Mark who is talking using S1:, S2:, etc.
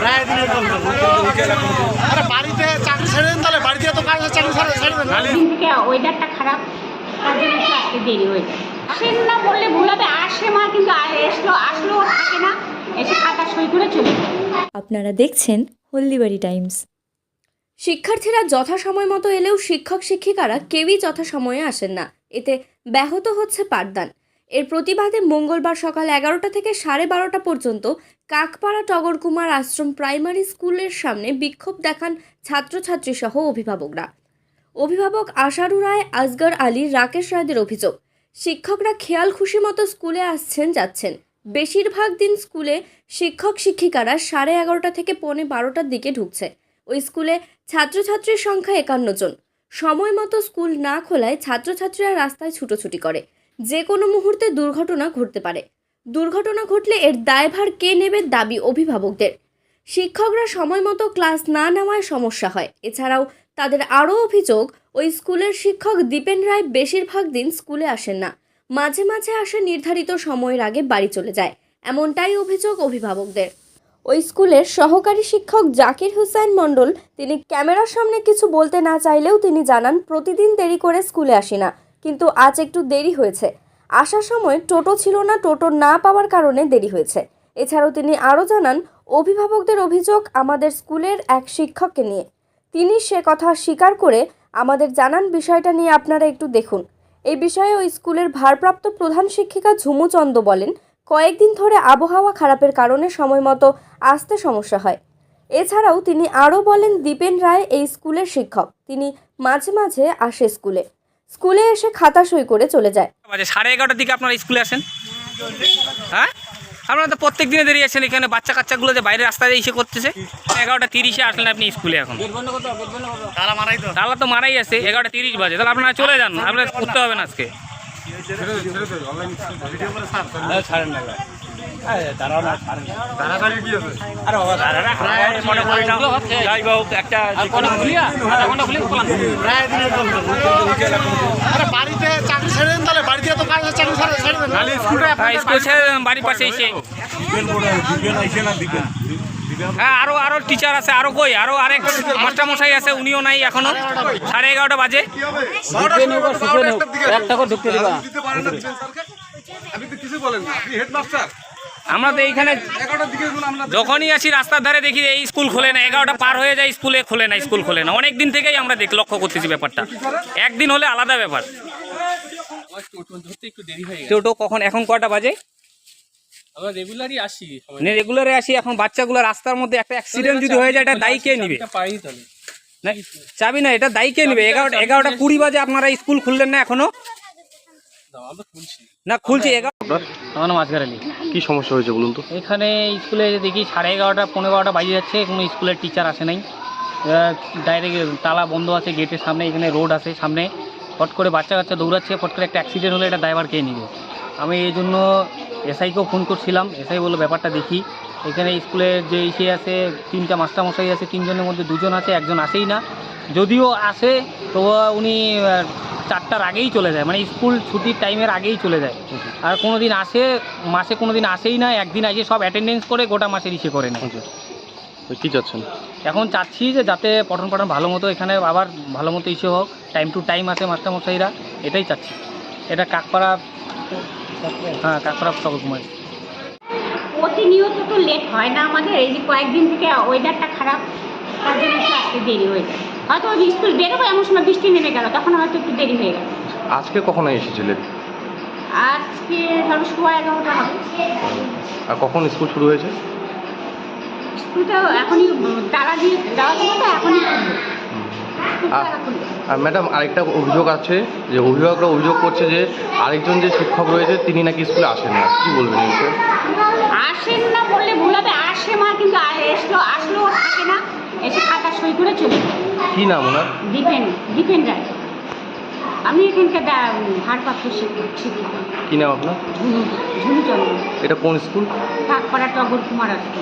S1: প্রায় দিনের আরে বাড়িতে চাকরি ছেড়ে দেন তাহলে বাড়িতে এত কাজ চাকরি ছেড়ে ছেড়ে দেন।
S2: ওয়েদারটা খারাপ তার একটু আসতে দেরি হয়ে যায়। আসেন না বললে ভুল হবে আসে মা কিন্তু এসলো আসলো থাকে না। এসে খাতা সই করে চলে
S3: আপনারা দেখছেন হলদিবাড়ি টাইমস। শিক্ষার্থীরা যথাসময় মতো এলেও শিক্ষক শিক্ষিকারা কেউই যথাসময়ে আসেন না। এতে ব্যাহত হচ্ছে পাঠদান। এর প্রতিবাদে মঙ্গলবার সকাল এগারোটা থেকে সাড়ে বারোটা পর্যন্ত কাকপাড়া টগরকুমার আশ্রম প্রাইমারি স্কুলের সামনে বিক্ষোভ দেখান ছাত্রছাত্রী সহ অভিভাবকরা। অভিভাবক আশারু রায় আসগর আলী, রাকেশ রায়দের অভিযোগ, শিক্ষকরা খেয়াল খুশি মতো স্কুলে আসছেন, যাচ্ছেন। বেশিরভাগ দিন স্কুলে শিক্ষক শিক্ষিকারা সাড়ে এগারোটা থেকে পৌনে বারোটার দিকে ঢুকছে। ওই স্কুলে ছাত্রছাত্রীর সংখ্যা একান্ন জন। সময় মতো স্কুল না খোলায় ছাত্রছাত্রীরা রাস্তায় ছুটোছুটি করে। যে কোনো মুহূর্তে দুর্ঘটনা ঘটতে পারে। দুর্ঘটনা ঘটলে এর দায়ভার কে নেবে দাবি অভিভাবকদের। শিক্ষকরা সময় মতো ক্লাস না নেওয়ায় সমস্যা হয়। এছাড়াও তাদের আরও অভিযোগ, ওই স্কুলের শিক্ষক দীপেন রায় বেশিরভাগ দিন স্কুলে আসেন না। মাঝে মাঝে আসে নির্ধারিত সময়ের আগে বাড়ি চলে যায়। এমনটাই অভিযোগ অভিভাবকদের। ওই স্কুলের সহকারী শিক্ষক জাকির হুসাইন মণ্ডল, তিনি ক্যামেরার সামনে কিছু বলতে না চাইলেও তিনি জানান, প্রতিদিন দেরি করে স্কুলে আসি না। কিন্তু আজ একটু দেরি হয়েছে। আসার সময় টোটো ছিল না, টোটো না পাওয়ার কারণে দেরি হয়েছে। এছাড়াও তিনি আরও জানান, অভিভাবকদের অভিযোগ আমাদের স্কুলের এক শিক্ষককে নিয়ে। তিনি সে কথা স্বীকার করে আমাদের জানান বিষয়টা নিয়ে আপনারা একটু দেখুন। এই বিষয়ে ওই স্কুলের ভারপ্রাপ্ত প্রধান শিক্ষিকা ঝুমু চন্দ বলেন, কয়েকদিন ধরে আবহাওয়া খারাপের কারণে সময় মতো আসতে সমস্যা হয়। এছাড়াও তিনি আরও বলেন, দীপেন রায় এই স্কুলের শিক্ষক। তিনি মাঝে মাঝে আসে স্কুলে। স্কুলে এসে খাতা সই করে চলে যায়।
S4: বাজে? সাড়ে এগারোটার দিকে আপনারা স্কুলে আসেন? হ্যাঁ? আপনারা তো প্রত্যেক দিনে দেরি আছেন এখানে বাচ্চা কাচ্চাগুলো যে বাইরে রাস্তায় এসে করতেছে। এগারোটা তিরিশে আসলেন আপনি স্কুলে এখন।
S1: তারা তো।
S4: মারাই আছে এগারোটা তিরিশ বাজে। তাহলে আপনারা চলে যান আপনার করতে হবে না আজকে। যাই হোক একটা
S1: প্রায় দিনের কথা। আরে বাড়িতে চাকরি ছেড়ে দেন তাহলে বাড়িতে এত কাজ চাকরি ছেড়ে ছেড়ে দেন
S4: হ্যাঁ, স্কুল ছেড়ে বাড়ির পাশে এসে। হ্যাঁ আরও আরও টিচার আছে আরও কই? আরও আরেক মাস্টার মশাই আছে উনিও নাই এখনও। সাড়ে এগারোটা বাজে।
S5: আপনি কিছু বলেন আপনি হেডমাস্টার
S4: আমরা তো এইখানে
S5: এগারোটার দিকে যখন আমরা
S4: যখনই আসি রাস্তার ধারে দেখি এই স্কুল খোলে না এগারোটা পার হয়ে যায় স্কুলে খোলে না স্কুল খোলে না। অনেক দিন থেকেই আমরা দেখ লক্ষ্য করতেছি ব্যাপারটা। একদিন হলে আলাদা ব্যাপার। টোটো কখন এখন কটা বাজে?
S6: আমরা রেগুলারই আসি
S4: রেগুলারে আসি এখন বাচ্চাগুলো রাস্তার মধ্যে একটা অ্যাক্সিডেন্ট যদি হয়ে যায় এটা দায়ী কে নিবে? চাবি না এটা দায়ী কে নিবে? এগারোটা এগারোটা কুড়ি বাজে আপনারা স্কুল খুললেন না
S6: এখনও?
S4: না খুলছি
S7: আমার নাম আলী।
S5: কি সমস্যা হয়েছে বলুন তো?
S7: এখানে স্কুলে দেখি সাড়ে এগারোটা পনেরো বারোটা বাজে যাচ্ছে কোনো স্কুলের টিচার আসে নাই। ডাইরেক্ট তালা বন্ধ আছে গেটের সামনে এখানে রোড আছে সামনে। ফট করে বাচ্চা কাচ্চা দৌড়াচ্ছে ফট করে একটা অ্যাক্সিডেন্ট হলে এটা ড্রাইভার কে নিবে। আমি এই জন্য এসআইকেও ফোন করছিলাম এসআই বলল ব্যাপারটা দেখি। এখানে স্কুলের যে ইসে আছে তিনটা মাস্টারমশাই আছে তিনজনের মধ্যে দুজন আছে একজন আসেই না। যদিও আসে তো উনি চারটার আগেই চলে যায় মানে স্কুল ছুটির টাইমের আগেই চলে যায়। আর কোনো দিন আসে মাসে কোনো দিন আসেই না একদিন আসে সব অ্যাটেন্ডেন্স করে গোটা মাসের ইসে করে না
S5: কি চাচ্ছেন?
S7: এখন চাচ্ছি যে যাতে পঠন পাঠন ভালো মতো এখানে আবার ভালো মতো ইস্যু হোক টাইম টু টাইম আসে মাস্টারমশাইরা এটাই চাচ্ছি। এটা কাকপাড়া হ্যাঁ কাকপাড়া সকলকুমার
S2: প্রতিনিয়ত তো লেট হয় না আমাদের এই যে কয়েকদিন থেকে ওয়েদারটা খারাপ। তার জন্য একটু আসতে দেরি হয়ে যায়। হয়তো ওই স্কুল বেরোবো এমন সময় বৃষ্টি নেমে গেল তখন হয়তো একটু দেরি হয়ে গেল।
S5: আজকে কখন এসেছিলেন
S2: আজকে ধরো সোয়া এগারোটা হবে।
S5: আর কখন স্কুল শুরু হয়েছে?
S2: স্কুলটা এখনই দিয়ে দেওয়া ছিল তো।
S5: আর ম্যাডাম আরেকটা অভিযোগ আছে যে অভিভাবকরা অভিযোগ করছে যে আরেকজন যে শিক্ষক রয়েছে তিনি নাকি স্কুলে আসেন না। কি বলবেন এই বিষয়ে?
S2: আসেন না বললে ভুল হবে আসে মা কিন্তু আ- এসলো আসলো থাকে না এসে খাতা সই করে চলে যায়
S5: কি নাম ওনার?
S2: দীপেন দীপেন রায়। আমি এখানকার ভারপ্রাপ্ত শিক্ষক শিক্ষিকা
S5: কি নাম আপনার?
S2: ঝুনু ঝুনুচন্দ্র
S5: এটা কোন স্কুল?
S2: কাকপাড়া টগর কুমার আসতো